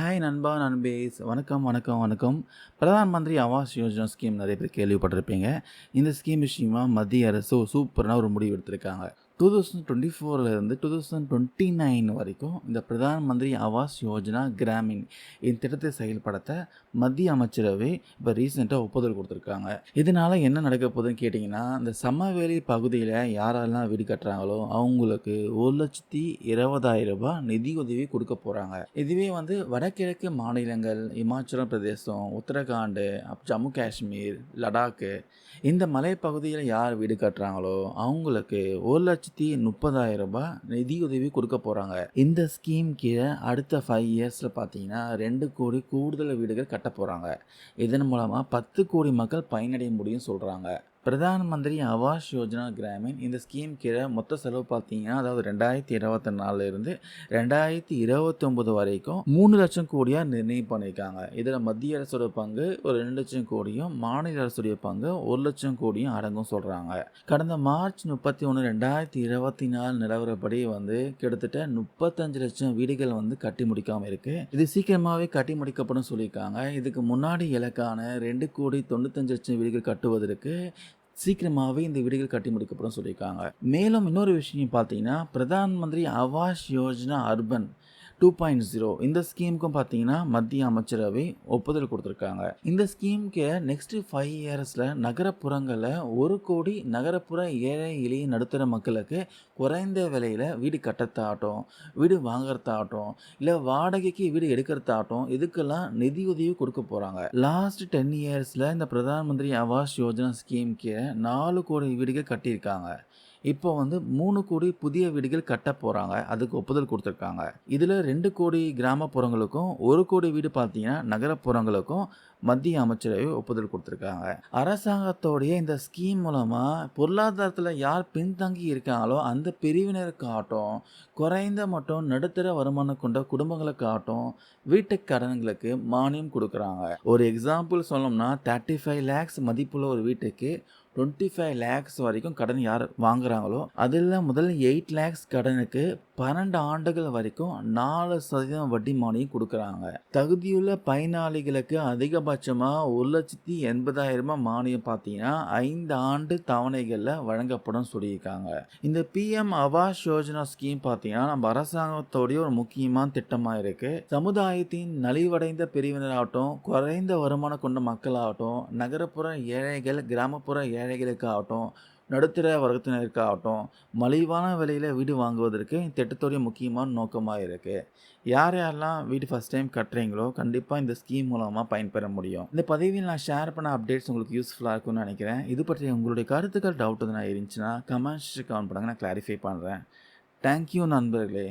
Hi நண்பா நண்பேஸ் வணக்கம் வணக்கம் வணக்கம். பிரதான் மந்திரி ஆவாஸ் யோஜனா ஸ்கீம் நிறைய பேர் கேள்விப்பட்டிருப்பீங்க. இந்த ஸ்கீம் விஷயமா மத்திய அரசு சூப்பரான ஒரு முடிவு எடுத்திருக்காங்க. டூ தௌசண்ட் டுவெண்ட்டி ஃபோர்லேருந்து டூ தௌசண்ட் டுவெண்ட்டி நைன் வரைக்கும் இந்த பிரதான் மந்திரி ஆவாஸ் யோஜனா கிராமின் இந்த திட்டத்தை செயல்படுத்த மத்திய அமைச்சரவை இப்போ ரீசெண்டாக ஒப்புதல் கொடுத்துருக்காங்க. இதனால் என்ன நடக்க போகுதுன்னு கேட்டிங்கன்னா இந்த சமவெளி பகுதியில் யாரெல்லாம் வீடு கட்டுறாங்களோ அவங்களுக்கு ஒரு லட்சத்தி இருபதாயிரம் ரூபாய் நிதி உதவி கொடுக்க போகிறாங்க இதுவே வந்து வடகிழக்கு மாநிலங்கள் இமாச்சல பிரதேசம் உத்தரகாண்டு ஜம்மு காஷ்மீர் லடாக்கு இந்த மலைப்பகுதியில் யார் வீடு கட்டுறாங்களோ அவங்களுக்கு ஒரு லட்சத்தி முப்பதாயிரம் ரூபாய் நிதியுதவி கொடுக்க போகிறாங்க இந்த ஸ்கீம் கீழே அடுத்த ஃபைவ் இயர்ஸில் பார்த்தீங்கன்னா ரெண்டு கோடி கூடுதல் வீடுகள் கட்ட போகிறாங்க இதன் மூலமாக பத்து கோடி மக்கள் பயனடைய முடியும் சொல்கிறாங்க பிரதான் மந்திரி ஆவாஸ் யோஜனா கிராமின் இந்த ஸ்கீம் கீழே மொத்த செலவு பார்த்தீங்கன்னா அதாவது ரெண்டாயிரத்தி இருபத்தி நாலுலேருந்து ரெண்டாயிரத்தி இருபத்தொம்பது வரைக்கும் மூணு லட்சம் கோடியாக நிர்ணயம் பண்ணியிருக்காங்க இதில் மத்திய அரசோட பங்கு ஒரு ரெண்டு லட்சம் கோடியும் மாநில அரசுடைய பங்கு ஒரு லட்சம் கோடியும் அடங்கும் சொல்கிறாங்க கடந்த மார்ச் முப்பத்தி ஒன்று ரெண்டாயிரத்தி இருபத்தி நாலு நிலவரப்படி வந்து கிட்டத்தட்ட முப்பத்தஞ்சு லட்சம் வீடுகள் வந்து கட்டி முடிக்காமல் இருக்குது இது சீக்கிரமாகவே கட்டி முடிக்கப்படும் சொல்லியிருக்காங்க. இதுக்கு முன்னாடி இலக்கான ரெண்டு கோடி தொண்ணூத்தஞ்சு லட்சம் வீடுகள் கட்டுவதற்கு சீக்கிரமாகவே இந்த வீடுகள் கட்டி முடிக்கப்படும் சொல்லியிருக்காங்க. மேலும் இன்னொரு விஷயம் பார்த்தீங்கன்னா Pradhan Mantri Awas Yojana urban two point zero இந்த ஸ்கீமுக்கும் பார்த்தீங்கன்னா மத்திய அமைச்சரவை ஒப்புதல் கொடுத்துருக்காங்க. இந்த ஸ்கீமுக்கு நெக்ஸ்ட் ஃபைவ் இயர்ஸில் நகரப்புறங்களில் ஒரு கோடி நகரப்புற ஏழை எளிய நடுத்தர மக்களுக்கு குறைந்த விலையில் வீடு கட்டத்தாகட்டும் வீடு வாங்குறதாகட்டும் இல்லை வாடகைக்கு வீடு எடுக்கிறதாகட்டும் இதுக்கெல்லாம் நிதியுதவி கொடுக்க போகிறாங்க லாஸ்ட் டென் இயர்ஸில் இந்த பிரதான் மந்திரி ஆவாஸ் யோஜனா ஸ்கீமுக்கு நாலு கோடி வீடுகள் கட்டியிருக்காங்க. இப்போ வந்து மூணு கோடி புதிய வீடுகள் கட்ட போகிறாங்க அதுக்கு ஒப்புதல் கொடுத்துருக்காங்க. இதில் ரெண்டு கோடி கிராமப்புறங்களுக்கும் ஒரு கோடி வீடு பார்த்தீங்கன்னா நகரப்புறங்களுக்கும் மத்திய அமைச்சரவை ஒப்புதல் கொடுத்துருக்காங்க. அரசாங்கத்தோடைய இந்த ஸ்கீம் மூலமாக பொருளாதாரத்தில் யார் பின்தங்கி இருக்காங்களோ அந்த பிரிவினருக்காகட்டும் குறைந்த மற்றும் நடுத்தர வருமானம் கொண்ட குடும்பங்களுக்காகட்டும் வீட்டு கடன்களுக்கு மானியம் கொடுக்குறாங்க. ஒரு எக்ஸாம்பிள் சொல்லணும்னா தேர்ட்டி ஃபைவ் லேக்ஸ் மதிப்புள்ள ஒரு வீட்டுக்கு டுவெண்ட்டி ஃபைவ் லேக்ஸ் வரைக்கும் கடன் யார் வாங்குறாங்களோ அதில் முதல் எயிட் லேக்ஸ் கடனுக்கு பன்னெண்டு ஆண்டுகள் வரைக்கும் நாலு சதவீதம் வட்டி மானியம் கொடுக்குறாங்க. தகுதியுள்ள பயனாளிகளுக்கு அதிகபட்சமாக ஒரு லட்சத்தி எண்பதாயிரமா மானியம் பார்த்தீங்கன்னா ஐந்து ஆண்டு தவணைகளில் வழங்கப்படும் சொல்லியிருக்காங்க. இந்த பிஎம் ஆவாஸ் யோஜனா ஸ்கீம் பார்த்தீங்கன்னா நம்ம அரசாங்கத்தோடைய ஒரு முக்கியமான திட்டமாக இருக்குது சமுதாயத்தின் நலிவடைந்த பிரிவினராகட்டும் குறைந்த வருமானம் கொண்ட மக்களாகட்டும் நகரப்புற ஏழைகள் கிராமப்புற ஏழைகளுக்காகட்டும் நடுத்தர வர்க்கத்தினருக்காகட்டும் மலிவான விலையில் வீடு வாங்குவதற்கு இந்த திட்டத்துடைய முக்கியமான நோக்கமாக இருக்குது யார் யாரெல்லாம் வீடு ஃபஸ்ட் டைம் கட்டுறீங்களோ கண்டிப்பாக இந்த ஸ்கீம் மூலமாக பயன்பெற முடியும். இந்த பதவியில் நான் ஷேர் பண்ண அப்டேட்ஸ் உங்களுக்கு யூஸ்ஃபுல்லாக இருக்கும்னு நினைக்கிறேன். இது பற்றி உங்களுடைய கருத்துக்கள் டவுட் எதுனா இருந்துச்சுன்னா கமெண்ட்ஸ் கவுண்ட் பண்ணுங்கள் நான் கிளாரிஃபை பண்ணுறேன் தேங்க்யூ நண்பர்களே.